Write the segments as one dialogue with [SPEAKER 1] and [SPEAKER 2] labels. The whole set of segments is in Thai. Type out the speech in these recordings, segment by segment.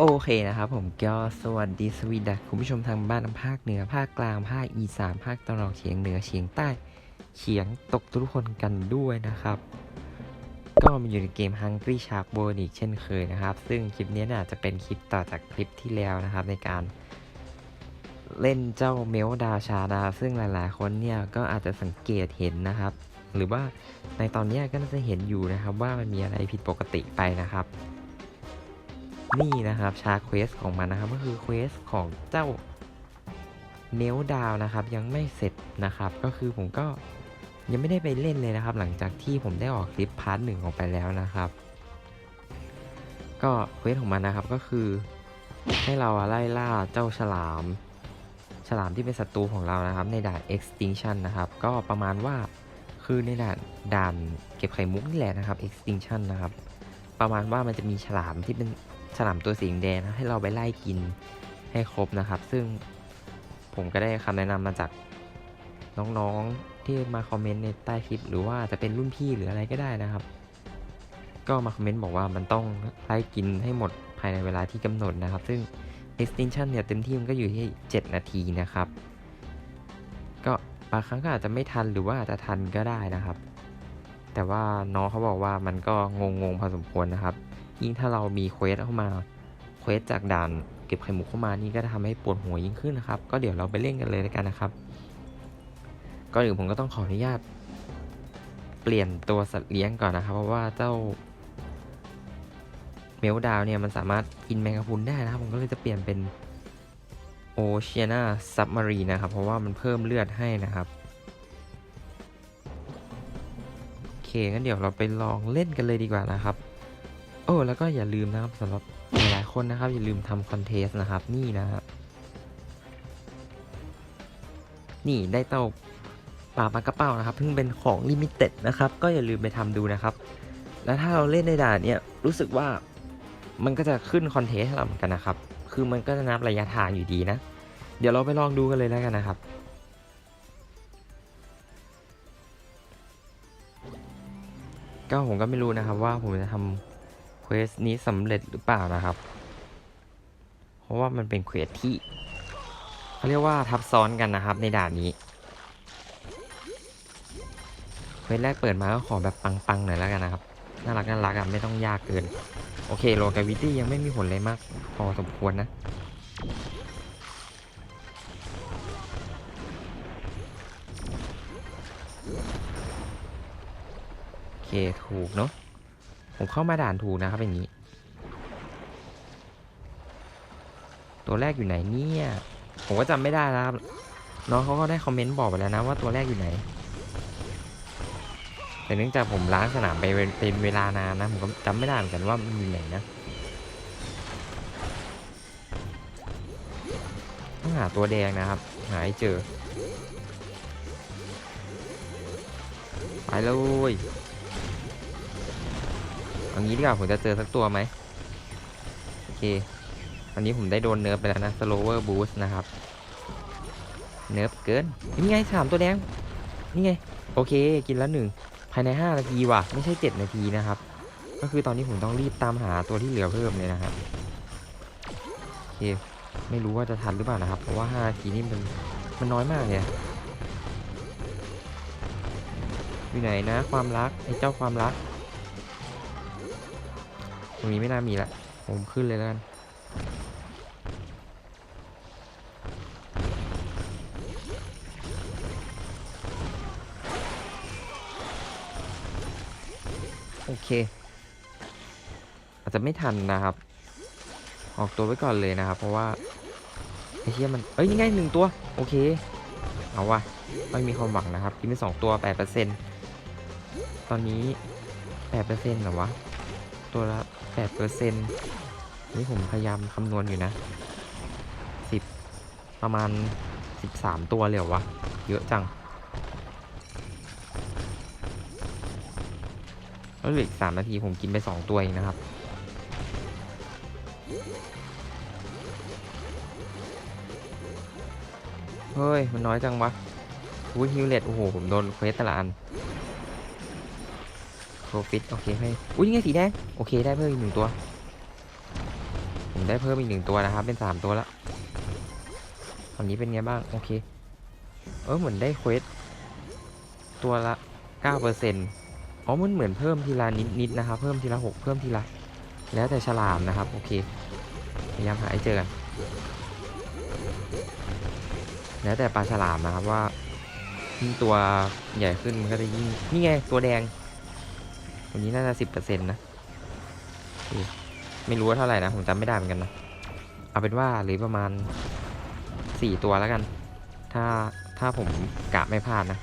[SPEAKER 1] โอเคนะครับผมก็สวัสดีสวีดักคุณผู้ชมทางบ้านภาคเหนือภาคกลางภาคอีสานภาคตะวันออกเฉียงเหนือเฉียงใต้เฉียงตกทุกคนกันด้วยนะครับ ก็มาอยู่ในเกม Hungry Shark w o r l อีกเช่นเคยนะครับ ซึ่งคลิปนี้เนี่ยจะเป็นคลิปต่อจากคลิปที่แล้วนะครับ ในการเล่นเจ้าเมลดาชาดา ซึ่งหลายๆ คนเนี่ยก็อาจจะสังเกตเห็นนะครับ หรือว่าในตอนนี้ก็น่าจะเห็นอยู่นะครับว่ามันมีอะไรผิดปกติไปนะครับ นี่นะครับชาเควสของมันนะครับ ก็คือเควสของเจ้าเมลดาวนะครับ ยังไม่เสร็จนะครับ ก็คือผมก็ยังไม่ได้ไปเล่นเลยนะครับ หลังจากที่ผมได้ออกคลิปพาร์ทหนึ่งออกไปแล้วนะครับ ก็เควสของมันนะครับก็คือ ให้เราไล่ล่าเจ้าฉลาม ฉลามที่เป็นศัตรูของเรานะครับ ในด่าน extinction นะครับ ก็ประมาณว่าคือในด่านด่านเก็บไข่มุกนี่แหละนะครับ extinction นะครับ ประมาณว่ามันจะมีฉลามที่เป็น ฉลามตัวสีแดงนะให้เราไปไล่กินให้ครบนะครับ ซึ่งผมก็ได้คำแนะนำมาจากน้องๆที่มาคอมเมนต์ในใต้คลิป หรือว่าจะเป็นรุ่นพี่หรืออะไรก็ได้นะครับ ก็มาคอมเมนต์บอกว่ามันต้องไล่กินให้หมดภายในเวลาที่กำหนดนะครับ ซึ่ง extinction เนี่ยเต็มที่มันก็อยู่ที่ 7 นาทีนะครับ ก็บางครั้งก็อาจจะไม่ทันหรือว่าอาจจะทันก็ได้นะครับ แต่ว่าน้องเขาบอกว่ามันก็งงๆพอสมควรนะครับ ยิ่งถ้าเรามีเควสเข้ามาเควสจากด่านเก็บไข่มุกเข้ามานี่ก็จะทำให้ปวดหัวยิ่งขึ้นนะครับ ก็เดี๋ยวเราไปเล่นกันเลยแล้วกันนะครับก็เดี๋ยวผมก็ต้องขออนุญาต เปลี่ยนตัวสัตว์เลี้ยงก่อนนะครับ เพราะว่าเจ้าเมลดาวเนี่ยมันสามารถกินแมงกะพรุนได้นะครับ ผมก็เลยจะเปลี่ยนเป็นโอเชียนาซับมารีนะครับ เพราะว่ามันเพิ่มเลือดให้นะครับโอเคงั้นเดี๋ยวเราไปลองเล่นกันเลยดีกว่านะครับ โอ้แล้วก็อย่าลืมนะครับสำหรับหลายๆคนนะครับ อย่าลืมทำคอนเทสต์นะครับ นี่นะครับนี่ได้เต้าปลาปลากระเป้านะครับเพิ่งเป็นของลิมิเต็ดนะครับ ก็อย่าลืมไปทำดูนะครับ แล้วถ้าเราเล่นในด่านเนี่ยรู้สึกว่ามันก็จะขึ้นคอนเทสต์ให้เราเหมือนกันนะครับ คือมันก็จะนับระยะทางอยู่ดีนะ เดี๋ยวเราไปลองดูกันเลยแล้วกันนะครับก็ผมก็ไม่รู้นะครับว่าผมจะทำ ควสนี้สำเร็จหรือเปล่านะครับ เพราะว่ามันเป็นเควสที่เขาเรียกว่าทับซ้อนกันนะครับในด่านนี้เควสแรกเปิดมาก็ขอแบบปังๆหน่อยแล้วกันนะครับ น่ารักน่ารักอะไม่ต้องยากเกิน โอเคโลกาวิตี้ยังไม่มีผลเลยมาก พอสมควรนะโอเคถูกเนาะ ผมเข้ามาด่านถูกนะครับอย่างนี้ ตัวแรกอยู่ไหนเนี่ยผมก็จำไม่ได้แล้วครับน้องเขาก็ได้คอมเมนต์บอกไปแล้วนะว่าตัวแรกอยู่ไหน แต่เนื่องจากผมล้างสนามไปเป็นเวลานานนะ ผมก็จำไม่ได้เหมือนกันว่ามันอยู่ไหนนะต้องหาตัวแดงนะครับ หาให้เจอ ไปเลย เอางี้ดีกว่าผมจะเจอสักตัวไหมโอเคอันนี้ผมได้โดนเนิร์ฟไปแล้วนะ slower boost นะครับ เนิร์ฟเกินนี่ไงสามตัวแดง นี่ไง โอเค กินแล้วหนึ่ง ภายใน 5 นาทีว่ะ ไม่ใช่ 7 นาทีนะครับ ก็คือตอนนี้ผมต้องรีบตามหาตัวที่เหลือเพิ่มเลยนะครับ โอเค ไม่รู้ว่าจะทันหรือเปล่านะครับ เพราะว่า 5 นาทีนี่มันมันน้อยมากเลยอะอยู่ไหนนะ ความรักไอ้เจ้าความรัก ตรงนี้ไม่น่ามีละผมขึ้นเลยแล้วกันโอเค อาจจะไม่ทันนะครับ ออกตัวไว้ก่อนเลยนะครับ เพราะว่าไอ้เชี่ยมัน เอ้ยยังไงหนึ่งตัว โอเค เอาวะไม่มีความหวังนะครับกินไปสองตัวแปดเปอร์เซ็นตอนนี้แปดเปอร์เซ็นต์เหรอวะ ตัวละแปดเปอร์เซ็นนี่ผมพยายามคำนวณอยู่นะสิบประมาณสิบสามตัวเลยเหรอวะ เยอะจัง แล้วเหลืออีกสามนาทีผมกินไปสองตัวเองนะครับ เฮ้ย มันน้อยจังวะอุ้ฮิวเลตโอ้โห ผมโดนเควสแต่ละอัน โปรฟิตโอเคให้อุ้ยนี่ไงสีแดงโอเคได้เพิ่มอีกหนึ่งตัว ผมได้เพิ่มอีกหนึ่งตัวนะครับ เป็นสามตัวแล้วตอนนี้เป็นไงบ้างโอเคเออเหมือนได้เควสตัวละเก้าเปอร์เซ็นต์อ๋อมันเหมือนเพิ่มทีละนิดนิดนะครับเพิ่มทีละหกเพิ่มทีละแล้วแต่ฉลามนะครับโอเคพยายามหาให้เจอกันแล้วแต่ปลาฉลามนะครับว่ายิ่งตัวใหญ่ขึ้นมันก็จะยิ่งนี่ไงตัวแดง วันนี้น่าจะสิบเปอร์เซ็นต์นะไม่รู้ว่าเท่าไหร่นะ ผมจำไม่ได้เหมือนกันนะ เอาเป็นว่าเหรือประมาณสี่ตัวแล้วกัน ถ้าถ้าผมกะไม่พลาดนะ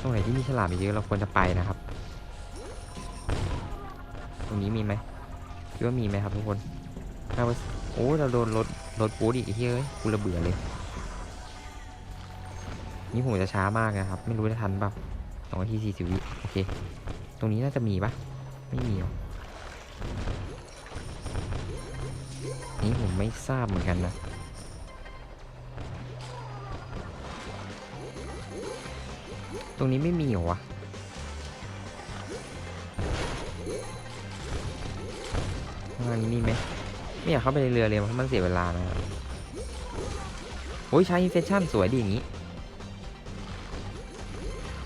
[SPEAKER 1] ตรงไหนที่มีฉลามเยอะเราควรจะไปนะครับ ตรงนี้มีไหมคิดว่ามีไหมครับทุกคนถ้าโอ้เราโดนรถรถปูดอีกไอ้เฮ้ยกูระเบื่อเลย นี่ผมจะช้ามากนะครับ ไม่รู้จะทันเปล่า สองนาทีสี่สิบวิโอเค ตรงนี้น่าจะมีปะไม่มีหรอนี่ผมไม่ทราบเหมือนกันนะตรงนี้ไม่มีเหรอวะข้างางนี้มีไหมไม่อยากเข้าไปในเรือเลยเพราะมันเสียเวลานะโอ้ยใช้อินเฟชั่นสวยดีอย่างนี้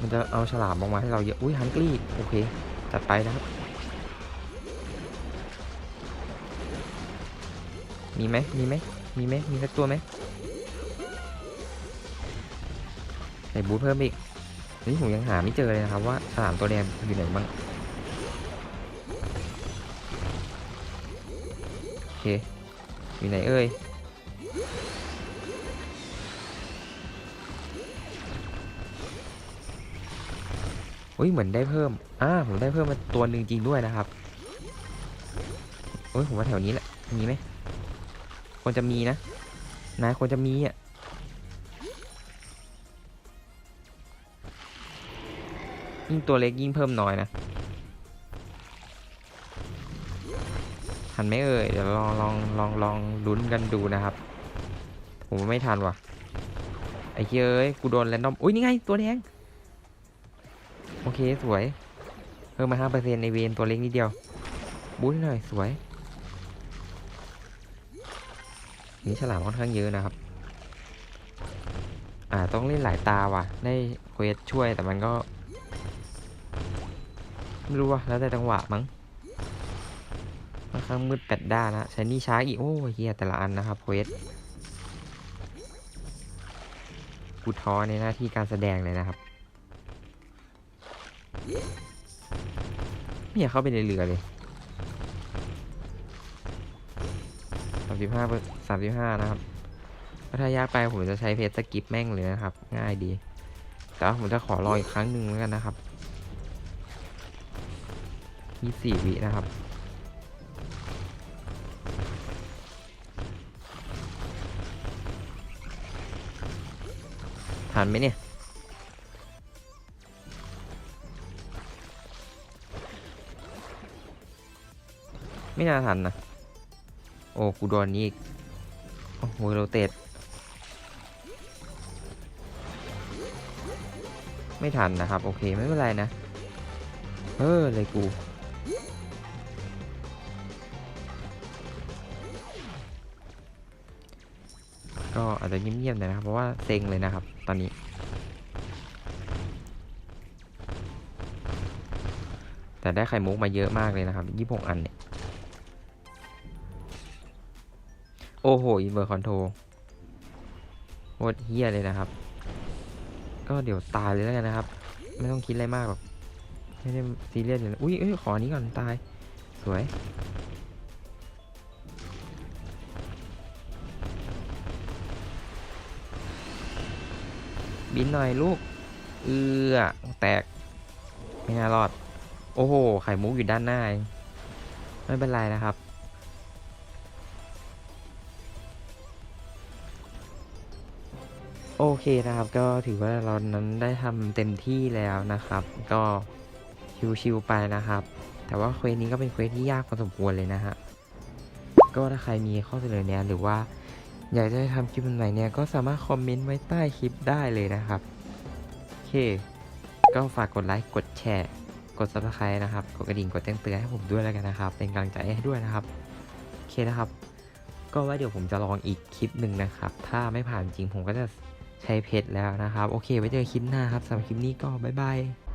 [SPEAKER 1] มันจะเอาฉลามออกมาให้เราเยอะ อุ้ยฮังกี้โอเค จัดไปนะครับ มีไหมมีไหมมีไหมมีสักตัวไหมใส่บูทเพิ่มอีก นี่ผมยังหาไม่เจอเลยนะครับว่าฉลามตัวแดงอยู่ไหนบ้าง โอเค อยู่ไหนเอ่ย อุ้ยเหมือนได้เพิ่มอ่าผมได้เพิ่มมาตัวหนึ่งจริงด้วยนะครับโอ้ยผมว่าแถวนี้แหละมีไหมควรจะมีนะนายควรจะมีอะยิ่งตัวเล็กยิ่งเพิ่มน้อยนะทันไหมเอ่ยเดี๋ยวลองลองลองลองลุ้นกันดูนะครับ ผมไม่ทันว่ะไอ้เย้ยกูโดนแรนดอมอุ้ยนี่ไงตัวแดง โอเคสวยเพิ่มมาห้าเปอร์เซ็นในเวนตัวเล็กนิดเดียว บู๊หน่อยสวย นี่ฉลามค่อนข้างเยอะนะครับ อ่าต้องเล่นหลายตาว่ะ ได้เควสช่วยแต่มันก็ ไม่รู้ว่ะแล้วแต่จังหวะมั้งค่อนข้างมืดแปดด้านนะใช้นี่ช้าอีก โอ้เฮียแต่ละอันนะครับเควสกูท้อในหน้าที่การแสดงเลยนะครับ ไม่อยากเข้าไปในเรือเลยสามสิบห้าสามสิบห้านะครับถ้ายากไปผมจะใช้เพจสกิปแม่งเลยนะครับ ง่ายดี แต่ผมจะขอรออีกครั้งหนึ่งแล้วกันนะครับยี่สี่วินะครับทันไหมเนี่ย ไม่น่าทันนะ โอ้กูโดนนี้อีก โอ้โหโราเตตไม่ทันนะครับ โอเคไม่เป็นไรนะ เออเลยกู ก็อาจจะเงียบๆหน่อยนะครับ เพราะว่าเซ็งเลยนะครับ ตอนนี้แต่ได้ไข่มุกมาเยอะมากเลยนะครับยี่หกอันเนี่ย อ้โหอินเวอร์คอนโทรโคตรเฮี้ยเลยนะครับ ก็เดี๋ยวตายเลยแล้วกันนะครับ ไม่ต้องคิดอะไรมากหรอก ไม่ได้ซีเรียสเลยอุ้ยเอ้ยขออันนี้ก่อนตาย สวย บินหน่อยลูก เอือแตก ไม่น่ารอด โอ้โห ไข่มุกอยู่ด้านหน้าเองไม่เป็นไรนะครับ โอเคนะครับ ก็ถือว่าเรานั้นได้ทำเต็มที่แล้วนะครับ ก็ชิวๆไปนะครับ แต่ว่าเควสนี้ก็เป็นเควสที่ยากพอสมควรเลยนะฮะก็ถ้าใครมีข้อเสนอแนะหรือว่า อยากจะทำคลิปใหม่เนี่ยก็สามารถคอมเมนต์ไว้ใต้คลิปได้เลยนะครับโอเค ก็ฝากกดไลค์กดแชร์ กด subscribe นะครับ กดกระดิ่งกดแจ้งเตือนให้ผมด้วยแล้วกันนะครับ เป็นกำลังใจให้ด้วยนะครับโอเคนะครับ ก็ว่าเดี๋ยวผมจะลองอีกคลิปหนึ่งนะครับ ถ้าไม่ผ่านจริงผมก็จะ ใช้เพชรแล้วนะครับ โอเค ไว้เจอคลิปหน้าครับสำหรับคลิปนี้ก็บ๊ายบาย